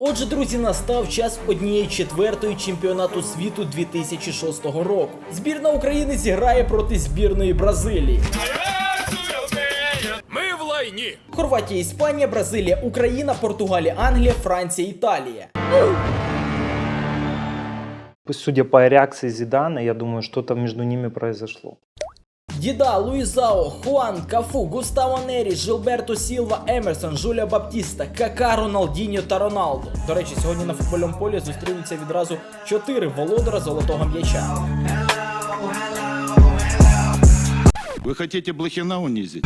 Отже, друзі, настав час однієї четвертої чемпіонату світу 2006 року. Збірна України зіграє проти збірної Бразилії. Ми в лайні. Хорватія, Іспанія, Бразилія, Україна, Португалія, Англія, Франція, Італія. Судя по реакции Зидана, я думаю, что-то между ними произошло. Діда, Луїзао, Хуан, Кафу, Густаво Нері, Жилберто Сілва, Емерсон, Жуля Баптіста, Кака, Роналдіньо та Роналдо. До речі, сьогодні на футбольному полі зустрінуться відразу чотири володара золотого м'яча. Вы хотите Блохина унизить?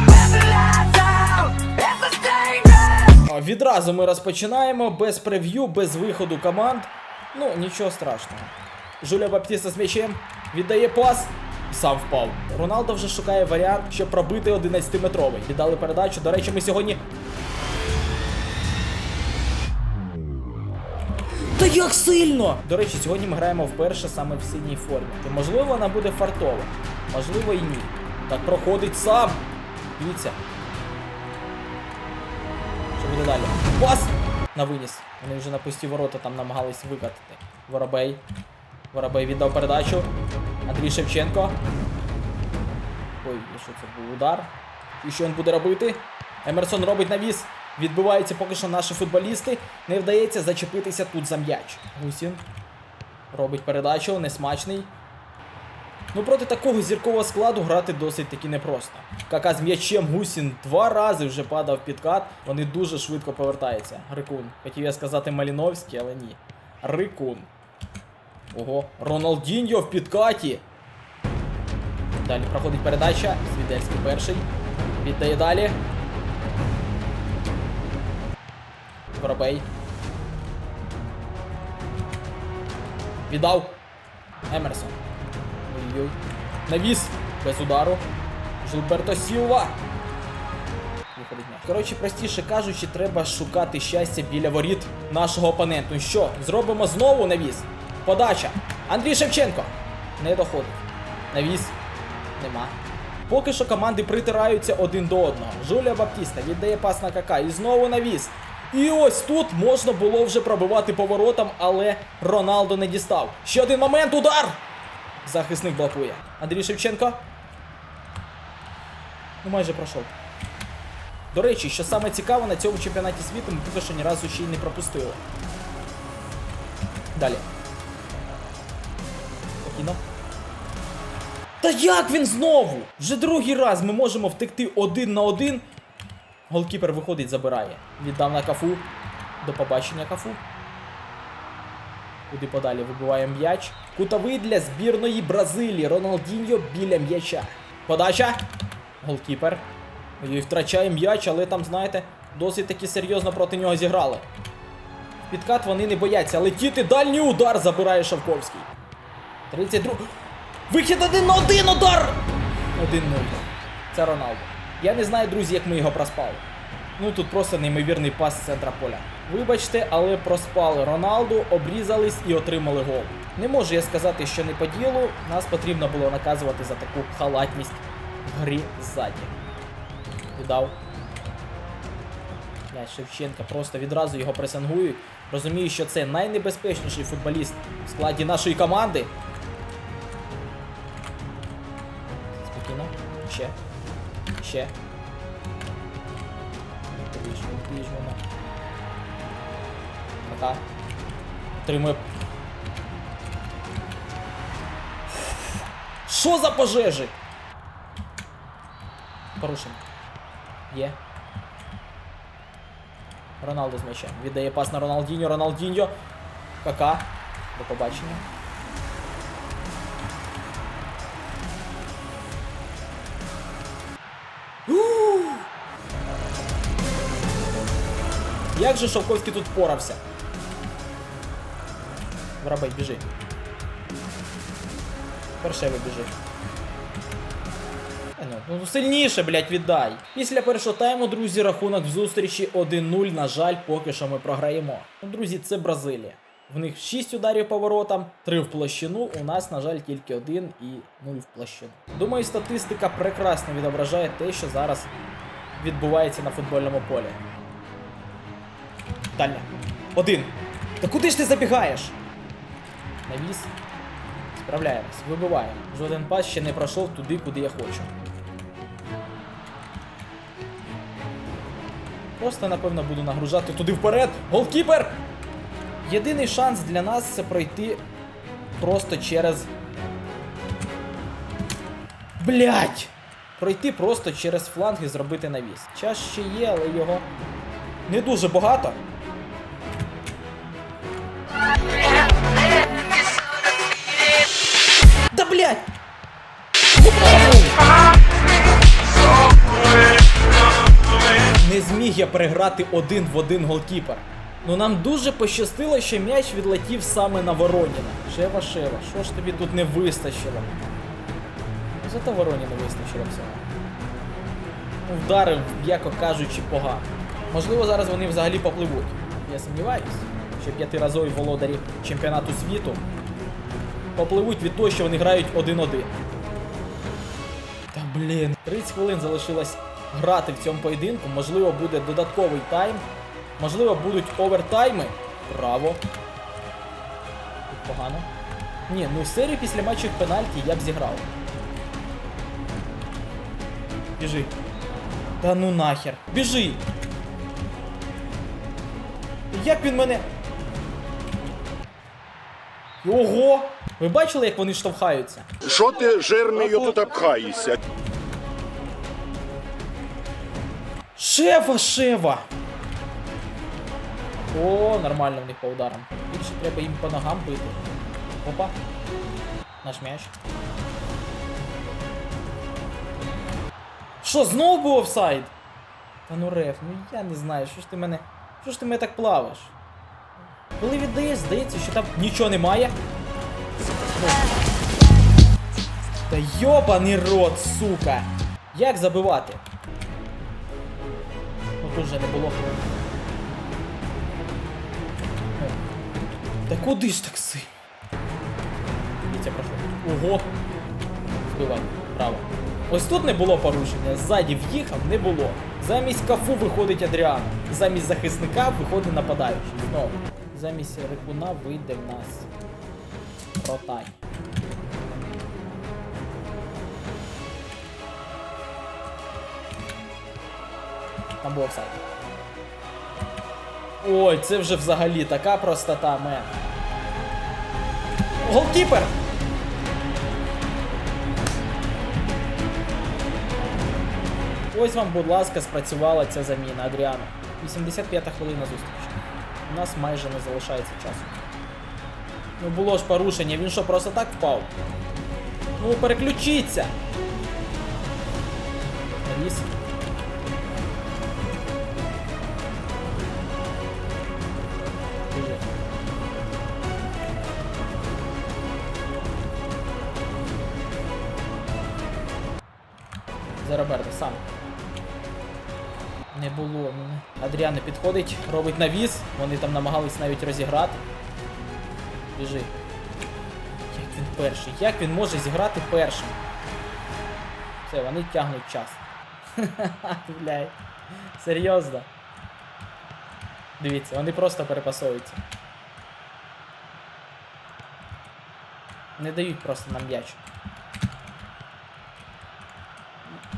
А, Відразу ми розпочинаємо без прев'ю, без виходу команд. Ну, нічого страшного. Жуля Баптіста з м'ячем віддає пас. Сам впав. Роналдо вже шукає варіант, щоб пробити 11-метровий. Віддали передачу. До речі, ми сьогодні. Та як сильно! До речі, сьогодні ми граємо вперше саме в синій формі. І можливо вона буде фартова, можливо і ні. Так проходить сам. Дивіться. Що буде далі? Пас! На виніс. Вони вже на пусті ворота там намагались викатити. Воробей. Воробей віддав передачу. Андрій Шевченко. Ой, що це був удар? І що він буде робити? Емерсон робить навіс. Відбиваються поки що наші футболісти. Не вдається зачепитися тут за м'яч. Гусін. Робить передачу, несмачний. Ну проти такого зіркового складу грати досить таки непросто. Кака з м'ячем Гусін два рази вже падав в підкат, вони дуже швидко повертаються. Рикун. Хотів я сказати Маліновський, але ні. Рикун. Ого, Роналдіньо в підкаті. Далі проходить передача. Свідельський перший. Віддає далі. Воробей. Віддав. Емерсон. Ой-ой. Навіс без удару. Жилберто Сілва. Виходить. Коротше, простіше кажучи, треба шукати щастя біля воріт нашого опоненту. Що, зробимо знову навіс? Подача. Андрій Шевченко. Не доходить. Навіс. Нема. Поки що команди притираються один до одного. Жуля Баптіста віддає пас на кака і знову навіс. І ось тут можна було вже пробивати поворотом, але Роналдо не дістав. Ще один момент, удар! Захисник блокує. Андрій Шевченко. Ну майже пройшов. До речі, що саме цікаво, на цьому чемпіонаті світу ми поки що ні разу ще й не пропустили. Далі. Спокійно. Та як він знову? Вже другий раз ми можемо втекти один на один. Голкіпер виходить, забирає. Віддав на кафу. До побачення кафу. Куди подалі вибиває м'яч. Кутовий для збірної Бразилії. Роналдіньо біля м'яча. Подача. Голкіпер. Ой, втрачає м'яч, але там, знаєте, досить таки серйозно проти нього зіграли. Підкат вони не бояться. Летіти дальній удар забирає Шавковський. 32. Вихід один на один удар! 1-0. Це Роналдо. Я не знаю, друзі, як ми його проспали. Ну тут просто неймовірний пас з центра поля. Вибачте, але проспали Роналду, обрізались і отримали гол. Не можу я сказати, що не по ділу. Нас потрібно було наказувати за таку халатність в грі ззаді. Віддав. М'яч Шевченка просто відразу його пресингують. Розумію, що це найнебезпечніший футболіст в складі нашої команди. Спокійно. Ще. Ще. Вийшов на. Така. Отримує. Що за пожежі? Порушення. Є. Роналдо з м'ячем. Віддає пас на Роналдіньо. Роналдіньо. Кака. До побачення. Як же Шовковський тут впорався? Воробей, біжи. Першевий біжи. Е, Ну, ну сильніше, блядь, віддай. Після першого тайму, друзі, рахунок в зустрічі 1-0. На жаль, поки що ми програємо. Ну, друзі, це Бразилія. В них 6 ударів по воротам, 3 в площину. У нас, на жаль, тільки 1 і 0 в площину. Думаю, статистика прекрасно відображає те, що зараз відбувається на футбольному полі. Дальня. Один. Та куди ж ти забігаєш? Навіс. Справляємось, вибиваємо. Жоден пас ще не пройшов туди, куди я хочу. Просто, напевно, буду нагружати туди вперед. Голкіпер! Єдиний шанс для нас це пройти просто через. Блять! Пройти просто через фланг і зробити навіс. Час ще є, але його не дуже багато. Да блять! Не зміг я переграти один в один голкіпер. Ну нам дуже пощастило, що м'яч відлетів саме на Вороніна. Шева, Шева, що ж тобі тут не вистачило? Зато Вороні не вистачило всього. Ну, Вдарив, м'яко кажучи, погано. Можливо, зараз вони взагалі попливуть. Я сумніваюсь, що п'ятиразові володарі чемпіонату світу попливуть від того, що вони грають 1-1. Та блін, 30 хвилин залишилось грати в цьому поєдинку. Можливо, буде додатковий тайм. Можливо, будуть овертайми. Браво. Погано. Ні, ну серію після матчів пенальті я б зіграв. Біжи. Та ну нахер. Біжи! Як він мене. Ого! Ви бачили, як вони штовхаються? Що ти жирний тут обхаєшся? Шефа, шефа! О, нормально в них по ударам. Більше треба їм по ногам бити. Опа. Наш м'яч. Що, знову був офсайд? Та ну реф, ну я не знаю, що ж ти мене. Що ж ти мене так плавиш? Коли віддаєш, здається, що там нічого немає. Та йобаний рот, сука! Як забивати? Ну тут вже не було. Та куди ж так си? Дивіться, прошу. Ого! Збивай, право. Ось тут не було порушення, ззаді в'їхав, не було. Замість кафу виходить Адріан. Замість захисника виходить нападаючий. Знову. Замість рикуна вийде в нас. Ротань. Там був офсайд. Ой, це вже взагалі така простота, мен. Голкіпер! Ось вам, будь ласка, спрацювала ця заміна Адріану. 85-та хвилина зустрічі. У нас майже не залишається часу. Ну було ж порушення, він що просто так впав? Ну переключіться! Навіс. Біжи. За Роберто, сам. Не було. ну. Адріан не підходить, робить навіс. Вони там намагались навіть розіграти. Біжи. Як він перший? Як він може зіграти першим? Все, вони тягнуть час. Блядь. Серйозно. Дивіться, вони просто перепасовуються. Не дають просто нам м'яч.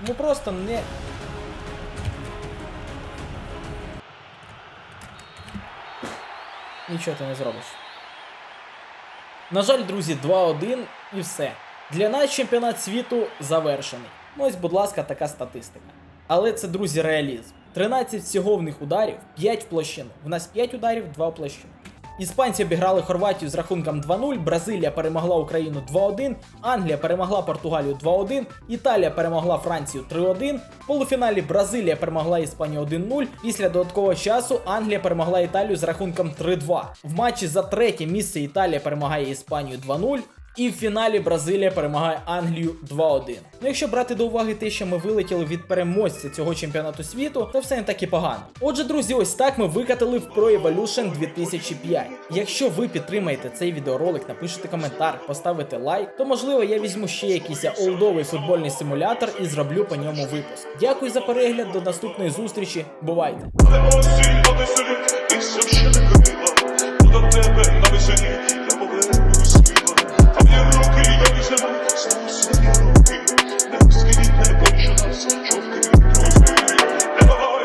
Ну просто не. Нічого ти не зробиш. На жаль, друзі, 2-1 і все. Для нас чемпіонат світу завершений. Ось, будь ласка, така статистика. Але це, друзі, реалізм. 13 всього в них ударів, 5 площин. В нас 5 ударів, 2 в площину. Іспанці обіграли Хорватію з рахунком 2-0, Бразилія перемогла Україну 2-1, Англія перемогла Португалію 2-1, Італія перемогла Францію 3-1. В полуфіналі Бразилія перемогла Іспанію 1-0. Після додаткового часу Англія перемогла Італію з рахунком 3-2. В матчі за третє місце Італія перемагає Іспанію 2-0. І в фіналі Бразилія перемагає Англію 2-1. Ну якщо брати до уваги те, що ми вилетіли від переможця цього чемпіонату світу, то все не так і погано. Отже, друзі, ось так ми викатили в Pro Evolution 2005. Якщо ви підтримаєте цей відеоролик, напишете коментар, поставите лайк, то можливо я візьму ще якийсь олдовий футбольний симулятор і зроблю по ньому випуск. Дякую за перегляд, до наступної зустрічі. Бувайте! осінь, а веселі, і